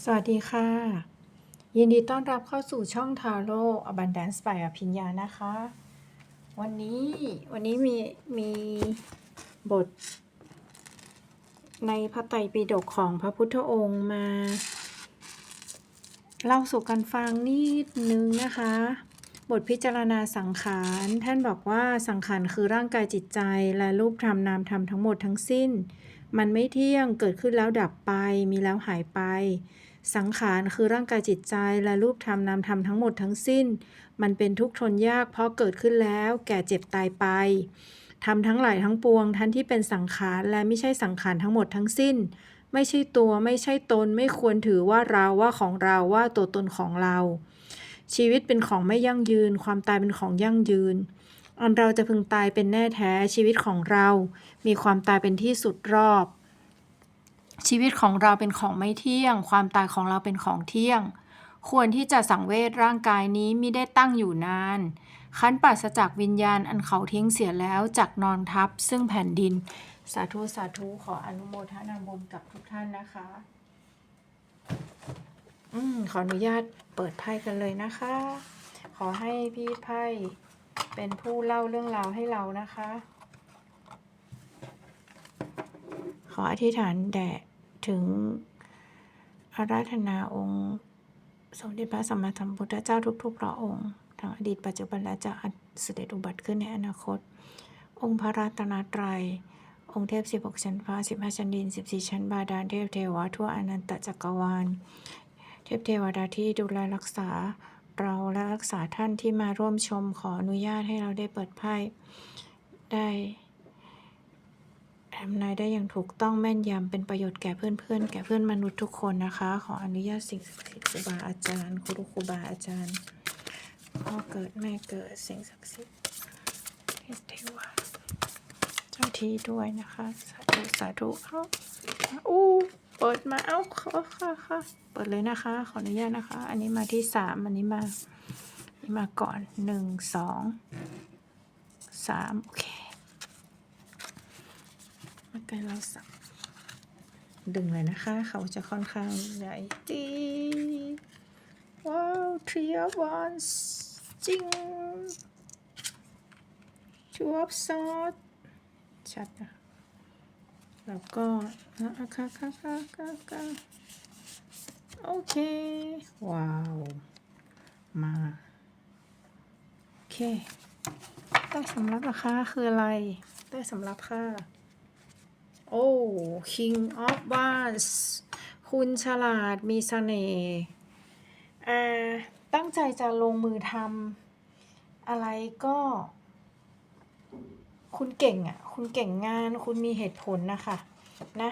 สวัสดีค่ะ ยินดีต้อนรับเข้าสู่ช่องทาโร่ Abundance by อภิญญานะคะ วันนี้วันนี้มีมีบท ในพระไตรปิฎกของพระพุทธองค์มา เล่าสู่กันฟังนิดนึงนะคะ บทพิจารณาสังขารท่านบอกว่าสังขารคือร่างกายจิตใจและรูปธรรมนามธรรมทั้งหมดทั้งสิ้น มันไม่เที่ยงเกิดขึ้นแล้วดับไปมีแล้วหายไป สังขารคือร่างกายจิตใจและรูปธรรมนามธรรมทั้งหมดทั้งสิ้น มันเป็นทุกข์ทนยากเพราะเกิดขึ้นแล้ว แก่เจ็บตายไปทำทั้งหลายทั้งปวงท่านที่เป็นสังขารและไม่ใช่สังขารทั้งหมดทั้งสิ้น ไม่ใช่ตัวไม่ใช่ตนไม่ควรถือว่าเราว่าของเราว่าตัวตนของเรา ชีวิตเป็นของไม่ยั่งยืน ความตายเป็นของยั่งยืนอันเราจะพึงตายเป็นแน่แท้ชีวิตของเรา มีความตายเป็นที่สุดรอบ ชีวิตของเราเป็นของไม่เที่ยง ความตายของเราเป็นของเที่ยง ควรที่จะสังเวชร่างกายนี้มิได้ตั้งอยู่นาน คันปราศจากวิญญาณอันเขาทิ้งเสียแล้วจากนอนทับ ซึ่งแผ่นดิน สาธุ สาธุ ขออนุโมทนาบุญกับทุกท่านนะคะ อืมขออนุญาตเปิดไพ่กันเลยนะคะ ขอให้พี่ไพ่เป็นผู้เล่าเรื่องราวให้เรานะคะ ขออธิษฐานแด่ ถึงอาราธนาองค์ สมเด็จพระสัมมาสัมพุทธเจ้าทุกๆพระองค์ทั้งอดีตปัจจุบันและจะเสด็จอุบัติขึ้นในอนาคต องค์พระรัตนตรัย องค์เทพ 16 ชั้นฟ้า 15 ชั้นดิน 14 ชั้นบาดาลเทพเทวาทั่วอนันตจักรวาล เทพเทวดาที่ดูแลรักษาเราและรักษาท่านที่มาร่วมชมขออนุญาตให้เราได้เปิดไพ่ได้ ทำนายได้อย่างถูกต้องแม่นยำเป็นประโยชน์แก่เพื่อนๆ แก่เพื่อนมนุษย์ทุกคนนะคะ ขออนุญาตสิ่งศักดิ์สิทธิ์ครูบาอาจารย์ครูครูบาอาจารย์พ่อเกิดแม่เกิดสิ่งศักดิ์สิทธิ์เทพเทวาเจ้าที่ด้วยนะคะ สาธุสาธุเอ้าอู้เปิดมาเอ้าค่ะค่ะค่ะเปิดเลยนะคะ ขออนุญาตนะคะ อันนี้มาที่สามอันนี้มาอันนี้มาก่อนหนึ่งสองสามโอเค มาใกล้เราสับดึงเลยนะคะ เขาจะค่อนข้างใหญ่ดีว้าว three of wands จริง two of swords ชัดนะแล้วก็อะคะค่ะค่ะค่ะค่ะโอเค ว้าว มา โอเค ใต้สำรับราคาคืออะไร ใต้สำรับค่ะ โอ้ King of Wands คุณฉลาดมีเสน่ห์อ่าตั้งใจจะลงมือทำอะไรก็ คุณเก่งอะ คุณเก่งงาน คุณมีเหตุผลนะคะนะ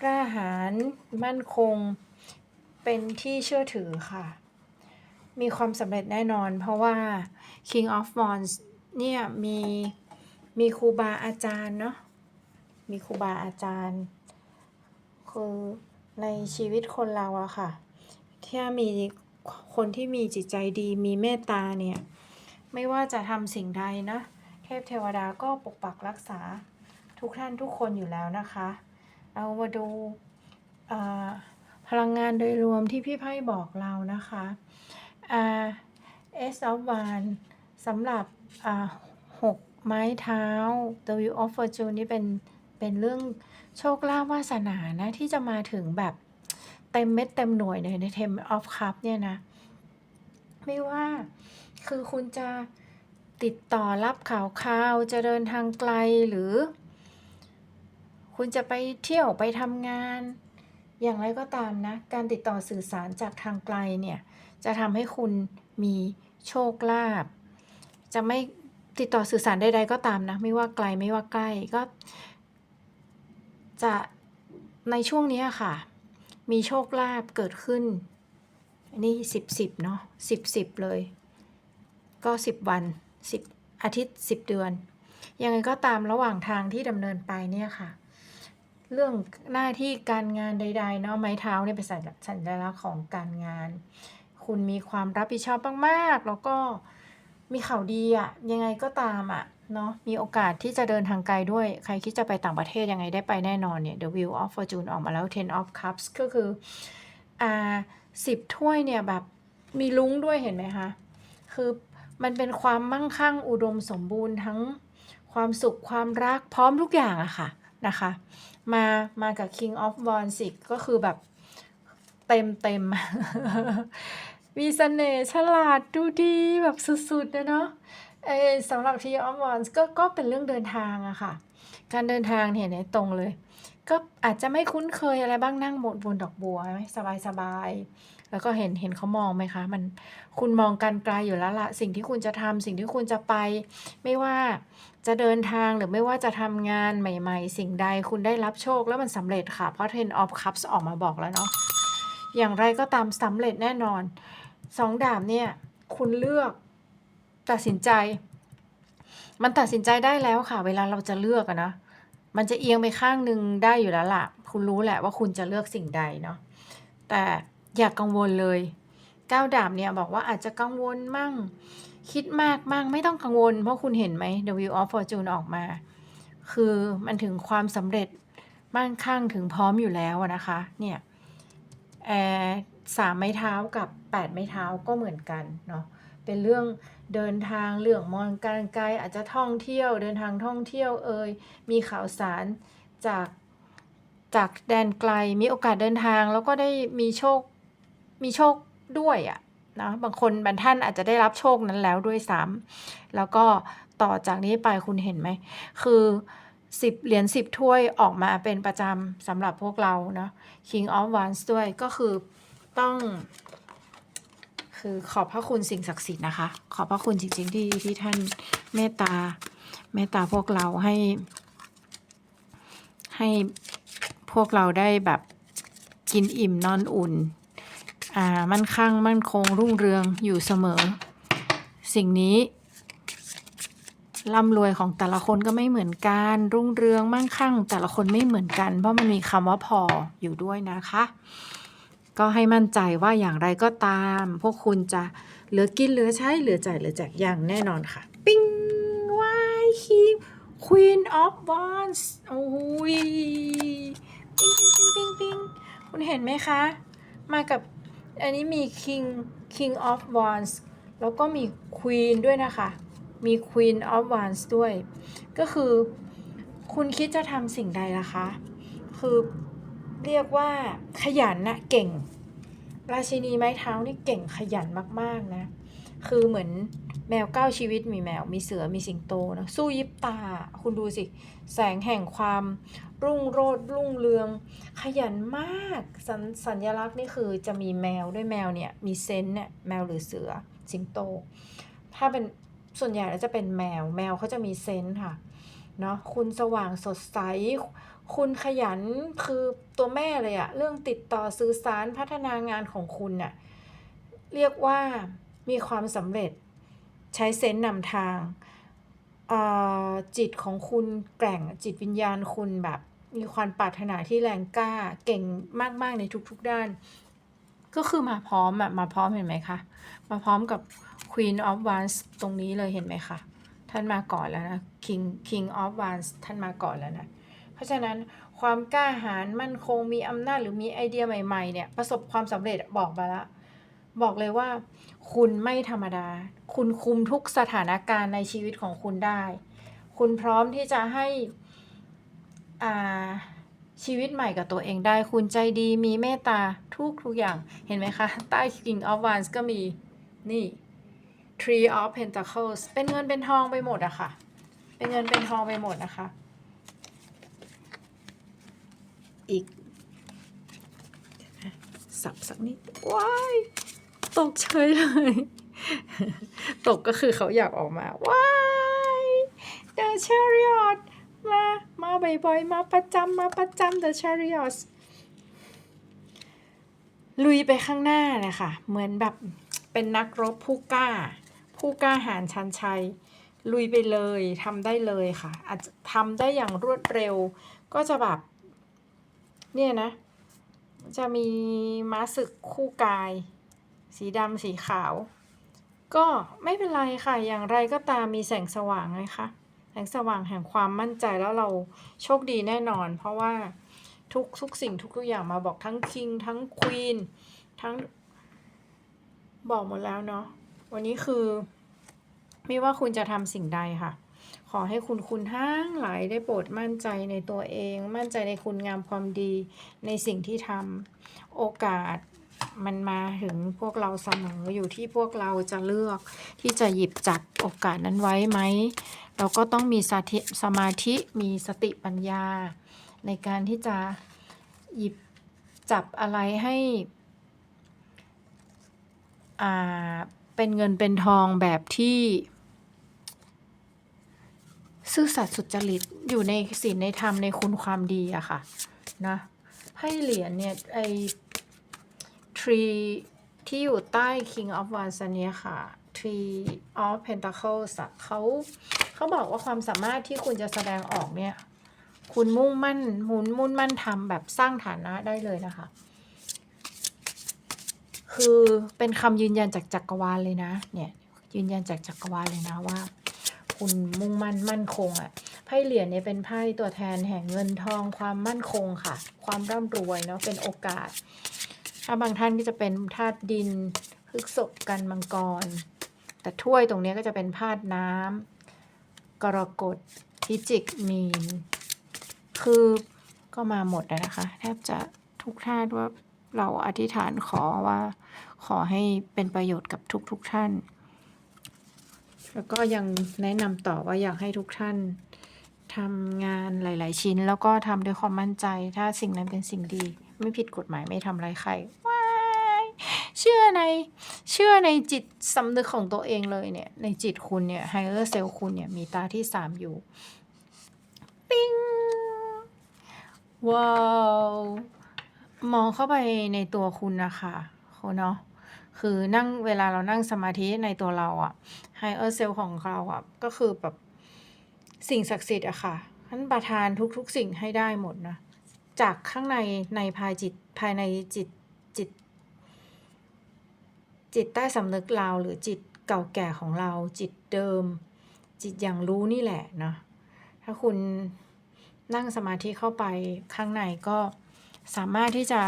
กล้าหาญมั่นคง เป็นที่เชื่อถือค่ะ มีความสำเร็จแน่นอน เพราะว่า King of Wands เนี่ยมีมีครูบาอาจารย์เนาะ มีครูบาอาจารย์ คือในชีวิตคนเราอะค่ะถ้ามีคนที่มีจิตใจดีมีเมตตาเนี่ย ไม่ว่าจะทำสิ่งใดนะ เทพเทวดาก็ปกปักรักษาทุกท่านทุกคนอยู่แล้วนะคะเรามาดูพลังงานโดยรวมที่พี่ไพ่บอกเรานะคะอ่า S of One สำหรับหกไม้เท้า The Wheel of Fortune นี่เป็น เป็นเรื่องโชคลาภวาสนานะที่จะมาถึงแบบเต็มเม็ดเต็มหน่วยเลยใน Ten of Cup เนี่ยนะ ไม่ว่าคือคุณจะติดต่อรับข่าวข่าวจะเดินทางไกลหรือ คุณจะไปเที่ยวไปทำงาน อย่างไรก็ตามนะ การติดต่อสื่อสารจากทางไกลเนี่ย จะทำให้คุณมีโชคลาภจะไม่ติดต่อสื่อสารใดๆก็ตามนะ ไม่ว่าไกลไม่ว่าใกล้ก็ จะในช่วงนี้ค่ะ มีโชคลาภเกิดขึ้นนนี้สิบสิบเนาะสิบสิบเลย ก็สิบวันสิบอาทิตย์สิบเดือน ยังไงก็ตามระหว่างทางที่ดำเนินไปเนี่ยค่ะ เรื่องหน้าที่การงานใดๆเนาะไม้เท้าเนี่ยเป็นสัญลักษณ์ของการงาน คุณมีความรับผิดชอบมากๆ แล้วก็มีข่าวดีอะยังไงก็ตามอะ เนาะมีโอกาสที่จะเดินทางไกลด้วย ใครคิดจะไปต่างประเทศยังไงได้ไปแน่นอนเนี่ย The Wheel of Fortune ออกมาแล้ว Ten of Cups ก็คืออ่าสิบถ้วยเนี่ยแบบมีลุ้งด้วยเห็นไหมคะ คือมันเป็นความมั่งคั่งอุดมสมบูรณ์ทั้งความสุขความรักพร้อมทุกอย่างอะค่ะนะคะ มามากับ King of Wands ก็คือแบบเต็มเต็มมีเสน่ห์ฉลาดดูดีแบบสุดๆนะเนาะ สำหรับ King of Wands ก็ก็เป็นเรื่องเดินทางอะค่ะ การเดินทางเนี่ยเนี่ยตรงเลย ก็อาจจะไม่คุ้นเคยอะไรบ้างนั่งบนบนดอกบัวไหมสบายสบายๆแล้วก็เห็นเห็นเขามองไหมคะ มันคุณมองกันไกลอยู่แล้วละสิ่งที่คุณจะทำสิ่งที่คุณจะไป ไม่ว่าจะเดินทางหรือไม่ว่าจะทำงานใหม่ ๆ สิ่งใดคุณได้รับโชคแล้วมันสำเร็จค่ะ เพราะ Ten of Cups ออกมาบอกแล้วเนาะอย่างไรก็ตามสำเร็จแน่นอนสองดาบเนี่ย คุณเลือก ตัดสินใจ มันตัดสินใจได้แล้วค่ะ เวลาเราจะเลือกอะนะมันจะเอียงไปข้างหนึ่งได้อยู่แล้วล่ะ คุณรู้แหละว่าคุณจะเลือกสิ่งใดเนาะแต่อย่ากกังวลเลยก้าวดาบเนี่ยบอกว่าอาจจะกังวลมั่ง คิดมากมั่งไม่ต้องกังวล เพราะคุณเห็นไหม The Wheel of Fortune ออกมา คือมันถึงความสำเร็จมั่นคั่งถึงพร้อมอยู่แล้วนะคะ เนี่ยแอสามไม้เท้ากับแปดไม้เท้าก็เหมือนกันเนาะ เป็นเรื่องเดินทางเรื่องมองการไกลอาจจะท่องเที่ยว เดินทางท่องเที่ยวเอ่ยมีข่าวสารจากจากแดนไกลมีโอกาสเดินทางแล้วก็ได้มีโชคมีโชคด้วยอะนะบางคนบางท่านอาจจะได้รับโชคนั้นแล้วด้วยซ้ำแล้วก็ต่อจากนี้ไปคุณเห็นไหม คือสิบเหรียญสิบถ้วยออกมาเป็นประจำสำหรับพวกเราเนาะ King of Wands ด้วยก็คือต้อง คือขอบพระคุณสิ่งศักดิ์สิทธิ์นะคะ ขอบพระคุณจริง ๆ ที่ที่ท่านเมตตาเมตตาพวกเราให้ ให้พวกเราได้แบบกินอิ่มนอนอุ่น อ่า มั่นคั่งมั่นคงรุ่งเรืองอยู่เสมอ สิ่งนี้ร่ำรวยของแต่ละคนก็ไม่เหมือนกัน รุ่งเรืองมั่งคั่ง แต่ละคนไม่เหมือนกัน เพราะมันมีคำว่าพออยู่ด้วยนะคะ ก็ให้มั่นใจว่าอย่างไรก็ตาม พวกคุณจะเหลือกินเหลือใช้เหลือจ่ายเหลือแจกอย่างแน่นอนค่ะ ปิ้งวายคีม Queen of Wands โอ้ยปิ้งปิ้งปิ้งปิ้งคุณเห็นไหมคะ มากับอันนี้มี King King of Wands แล้วก็มี Queen ด้วยนะคะ มี Queen of Wands ด้วย ก็คือคุณคิดจะทำสิ่งใดล่ะคะ คือ เรียกว่าขยันนะเก่ง ราชินีไม้เท้านี่เก่งขยันมากๆนะ คือเหมือนแมวเก้าชีวิตมีแมวมีเสือมีสิงโตนะสู้ยิบตา คุณดูสิ แสงแห่งความรุ่งโรจน์รุ่งเรือง ขยันมากสสัญลักษณ์นี่คือจะมีแมวด้วยแมวเนี่ยมีเซนต์เนี่ยแมวหรือเสือสิงโต ถ้าเป็นส่วนใหญ่แล้วจะเป็นแมวแมวเขาจะมีเซนต์ค่ะ เนาะคุณสว่างสดใส คุณขยันคือตัวแม่เลยอะเรื่องติดต่อสื่อสารพัฒนางานของคุณน่ะเรียกว่ามีความสำเร็จใช้เซนส์นำทางจิตของคุณแกร่งจิตวิญญาณคุณแบบมีความปรารถนาที่แรงกล้าเก่งมาก ๆ ในทุก ๆ ด้าน ก็คือมาพร้อมอะมาพร้อมเห็นไหมคะ มาพร้อมกับ Queen of Wands ตรงนี้เลยเห็นไหมคะ ท่านมาก่อนแล้วนะ King King of Wands ท่านมาก่อนแล้วนะ เพราะฉะนั้นความกล้าหาญมั่นคงมีอำนาจหรือมีไอเดียใหม่ๆเนี่ยประสบความสำเร็จบอกมาละบอกเลยว่า คุณไม่ธรรมดา คุณคุมทุกสถานการณ์ในชีวิตของคุณได้ คุณพร้อมที่จะให้อ่าชีวิตใหม่กับตัวเองได้ คุณใจดีมีเมตตาทุกทุกอย่างเห็นไหมคะ ใต้ King of Wands ก็มีนี่ Tree of Pentacles เป็นเงินเป็นทองไปหมดอะค่ะ เป็นเงินเป็นทองไปหมดนะคะ อีกสับสักนิดว้ายตกเฉยเลย ตกก็คือเขาอยากออกมาว้าย The Chariot มา มาบ่อยๆ มาประจำมาประจำ The Chariot ลุยไปข้างหน้าเลยค่ะเหมือนแบบเป็นนักรบผู้กล้า ผู้กล้าหาญชันชัย ลุยไปเลยทำได้เลยค่ะ อาจจะทำได้อย่างรวดเร็ว ก็จะแบบ เนี่ยนะ จะมีม้าศึกคู่กาย สีดำสีขาว ก็ไม่เป็นไรค่ะ อย่างไรก็ตามมีแสงสว่างไงคะแสงสว่างแห่งความมั่นใจแล้วเราโชคดีแน่นอน เพราะว่าทุกทุกสิ่งทุกอย่างมาบอกทั้ง king ทั้ง queen ทั้งบอกหมดแล้วเนาะ วันนี้คือ ไม่ว่าคุณจะทำสิ่งใดค่ะ ขอให้คุณคุณทั้งหลายได้โปรดมั่นใจในตัวเอง มั่นใจในคุณงามความดีในสิ่งที่ทำโอกาสมันมาถึงพวกเราเสมออยู่ที่พวกเราจะเลือกที่จะหยิบจับโอกาสนั้นไว้ไหม เราก็ต้องมีสติสมาธิมีสติปัญญา ในการที่จะหยิบจับอะไรให้อ่า เป็นเงินเป็นทองแบบที่ ซื่อสัตย์สุจริตอยู่ในศีลในธรรมในคุณความดีอะค่ะนะไพ่เหรียญเนี่ยไอทรีที่อยู่ใต้ King of Wands อันเนี้ยค่ะ Tree of Pentacles เขาเขาบอกว่าความสามารถที่คุณจะแสดงออกเนี่ย คุณมุ่งมั่นมุนมุ่นมั่นทำแบบสร้างฐานะได้เลยนะคะ คือเป็นคำยืนยันจากจักรวาลเลยนะ เนี่ย ยืนยันจากจักรวาลเลยนะว่า คุณมุ่งมั่นมั่นคงอะ่ะไพ่เหรียญเนี่ยเป็นไพ่ตัวแทนแห่งเงินทองความมั่นคงค่ะ ความร่ำรวยเนาะเป็นโอกาส ถ้าบางท่านก็จะเป็นธาตุดินพฤกษบกันมังกร แต่ถ้วยตรงนี้ก็จะเป็นธาตุน้ำกรกฎพิจิกมีน คือก็มาหมดนะคะ แทบจะทุกท่านว่า เราอธิษฐานขอว่า ขอให้เป็นประโยชน์กับทุกๆทท่าน แล้วก็ยังแนะนำต่อว่าอยากให้ทุกท่านทำงานหลาย ๆ ชิ้น แล้วก็ทำด้วยความมั่นใจ ถ้าสิ่งนั้นเป็นสิ่งดี ไม่ผิดกฎหมายไม่ทำร้ายใครว้ายเชื่อในเชื่อในจิตสำนึกของตัวเองเลยเนี่ย ในจิตคุณเนี่ยไฮเออร์เซลคุณเนี่ยมีตาที่สามอยู่ ปิ้งว้าว มองเข้าไปในตัวคุณนะคะคุณเนาะคือนั่งเวลาเรานั่งสมาธิในตัวเราอะไฮเออร์เซลของเราอะก็คือแบบสิ่งศักดิ์สิทธิ์อะค่ะท่านประทานทุก ๆ สิ่งให้ได้หมดนะ จากข้างในในภายจิตภายในจิตจิต จิตใต้สำนึกเราหรือจิตเก่าแก่ของเรา จิตเดิม จิตอย่างรู้นี่แหละเนาะถ้าคุณนั่งสมาธิเข้าไปข้างในก็ สามารถที่จะ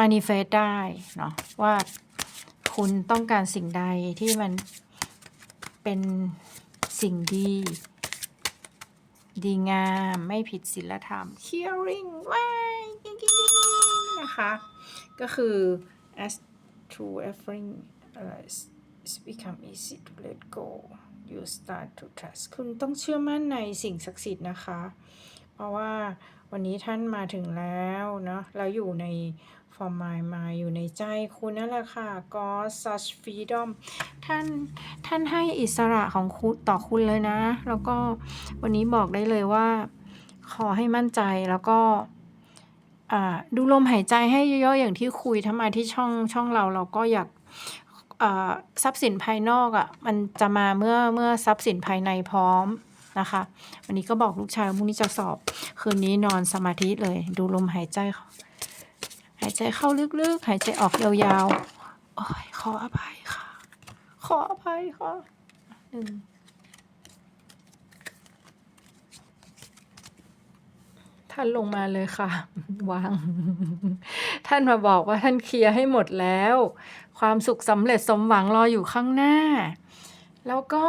manifest ได้เนาะว่าคุณต้องการสิ่งใดที่มันเป็นสิ่งดี ดีงามไม่ผิดศีลธรรม hearing ว้ายนะคะ ก็คือ as true everything uh, it's become easy to let go you start to trust คุณต้องเชื่อมั่นในสิ่งศักดิ์สิทธิ์นะคะ เพราะว่า วันนี้ท่านมาถึงแล้วเนาะแล้วอยู่ใน for my mind อยู่ในใจคุณนั่นแหละค่ะ God such freedom ท่านท่านให้อิสระของคุณต่อคุณเลยนะ แล้วก็วันนี้บอกได้เลยว่า ขอให้มั่นใจแล้วก็อ่าดูลมหายใจให้เยอะๆอย่างที่คุยถ้ามาที่ช่องช่องเราเราก็อยากอ่าทรัพย์สินภายนอกอะ่ะมันจะมาเมื่อเมื่อทรัพย์สินภายในพร้อม นะคะ วันนี้ก็บอกลูกชายว่าพรุ่งนี้จะสอบ คืนนี้นอนสมาธิเลย ดูลมหายใจ หายใจเข้าลึกๆ หายใจออกยาวๆโอ้ยขออภัยค่ะ ขออภัยค่ะหนึ่งท่านลงมาเลยค่ะ วาง ท่านมาบอกว่าท่านเคลียร์ให้หมดแล้ว ความสุขสำเร็จสมหวังรออยู่ข้างหน้า แล้วก็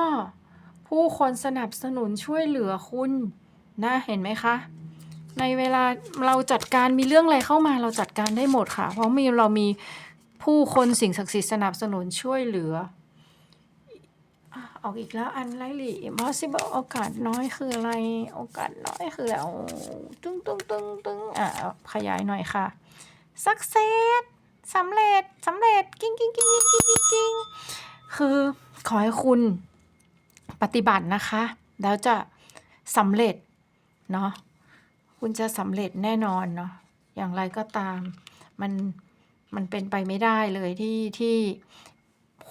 ผู้คนสนับสนุนช่วยเหลือคุณนะเห็นไหมคะ ในเวลาเราจัดการมีเรื่องอะไรเข้ามาเราจัดการได้หมดค่ะ เพราะมีเรามีผู้คนสิ่งศักดิ์สิทธิ์สนับสนุนช่วยเหลือออกอีกแล้วอันไ i ลี่ impossible โอกาสน้อยคืออะไร โอกาสน้อยคือแล้วตึ้งตึ้งตึ้งตึ้งอะขยายหน่อยค่ะ success สำเร็จสำเร็จ กิ้งกิ้งกิ้งกิ้งกิ้งกิ้งคือขอให้คุณ ปฏิบัตินะคะ แล้วจะสำเร็จเนาะคุณจะสำเร็จแน่นอนเนาะอย่างไรก็ตามมันมันเป็นไปไม่ได้เลยที่ที่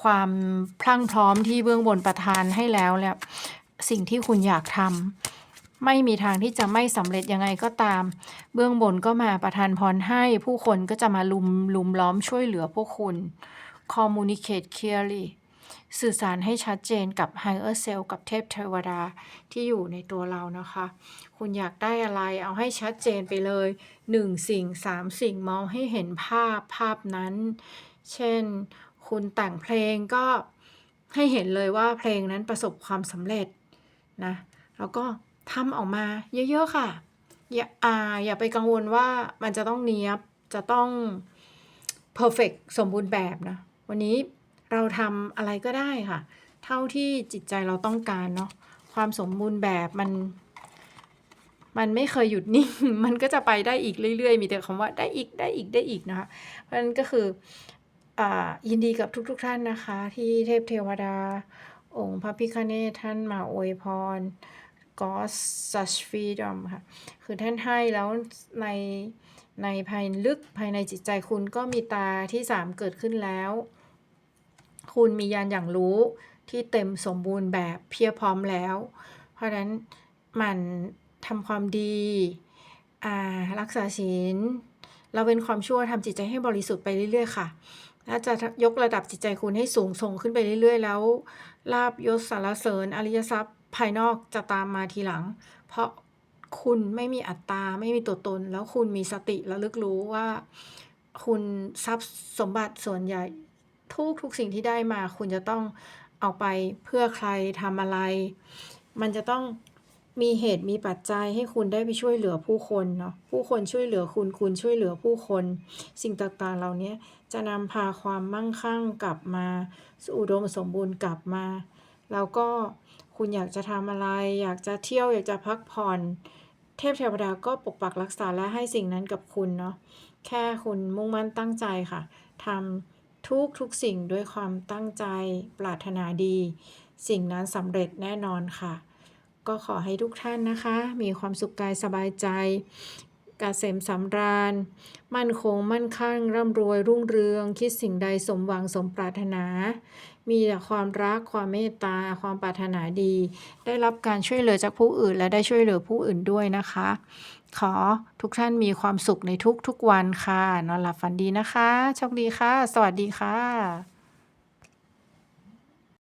ความพลั่งพร้อมที่เบื้องบนประทานให้แล้วเนี่ยสิ่งที่คุณอยากทำไม่มีทางที่จะไม่สำเร็จยังไงก็ตาม เบื้องบนก็มาประทานพรให้ผู้คนก็จะมาลุมลุมล้อมช่วยเหลือพวกคุณ communicate clearly สื่อสารให้ชัดเจนกับ Higher Self กับเทพเทวดาที่อยู่ในตัวเรานะคะ คุณอยากได้อะไรเอาให้ชัดเจนไปเลย 1 สิ่ง 3 สิ่งมองให้เห็นภาพภาพนั้น เช่น คุณแต่งเพลงก็ให้เห็นเลยว่าเพลงนั้นประสบความสำเร็จนะแล้วก็ทำออกมาเยอะๆค่ะ อย่าอาอย่าไปกังวลว่ามันจะต้องเนียบจะต้อง perfect สมบูรณ์แบบนะ วันนี้ เราทำอะไรก็ได้ค่ะ เท่าที่จิตใจเราต้องการเนาะความสมบูรณ์แบบมัน มันไม่เคยหยุดนิ่ง มันก็จะไปได้อีกเรื่อยๆ มีแต่คำว่าได้อีกได้อีกได้อีกนะคะเพราะฉะนั้นก็คืออยินดีกับทุกๆท่านนะคะ ที่เทพเทวดา องค์พระพิฆเนศท่านมาอวยพร God such freedom ค่ะ คือท่านให้แล้วในในภายลึกภายในจิตใจคุณก็มีตาที่สามเกิดขึ้นแล้ว คุณมียานอย่างรู้ที่เต็มสมบูรณ์แบบเพียบพร้อมแล้ว เพราะนั้นมันทำความดีรักษาศีลเราเป็นความชั่วทำจิตใจให้บริสุทธิ์ไปเรื่อยๆค่ะและจะยกระดับจิตใจคุณให้สูงส่งขึ้นไปเรื่อยๆ แล้วลาบยศสารเสริญอริยทรัพย์ภายนอกจะตามมาทีหลัง เพราะคุณไม่มีอัตตา ไม่มีตัวตน แล้วคุณมีสติระลึกรู้ว่า คุณทรัพย์สมบัติส่วนใหญ่ ทุกทุกสิ่งที่ได้มา คุณจะต้องเอาไปเพื่อใครทำอะไร มันจะต้องมีเหตุมีปัจจัยให้คุณได้ไปช่วยเหลือผู้คนเนาะผู้คนช่วยเหลือคุณคุณช่วยเหลือผู้คน สิ่งต่างๆ เหล่านี้จะนำพาความมั่งคั่งกลับมาอุดมสมบูรณ์กลับมา แล้วก็คุณอยากจะทำอะไร อยากจะเที่ยวอยากจะพักผ่อน เทพเทวดาก็ปกปักรักษาและให้สิ่งนั้นกับคุณเนาะแค่คุณมุ่งมั่นตั้งใจค่ะทำ ทุกทุกสิ่งด้วยความตั้งใจปรารถนาดี สิ่งนั้นสำเร็จแน่นอนค่ะ ก็ขอให้ทุกท่านนะคะ มีความสุขกายสบายใจเกษมสำราญ มั่นคง มั่นคั่ง ร่ำรวย รุ่งเรือง คิดสิ่งใดสมหวังสมปรารถนา มีแต่ความรัก ความเมตตา ความปรารถนาดี ได้รับการช่วยเหลือจากผู้อื่น และได้ช่วยเหลือผู้อื่นด้วยนะคะ ขอทุกท่านมีความสุขในทุกๆวันค่ะ นอนหลับฝันดีนะคะ โชคดีค่ะ สวัสดีค่ะ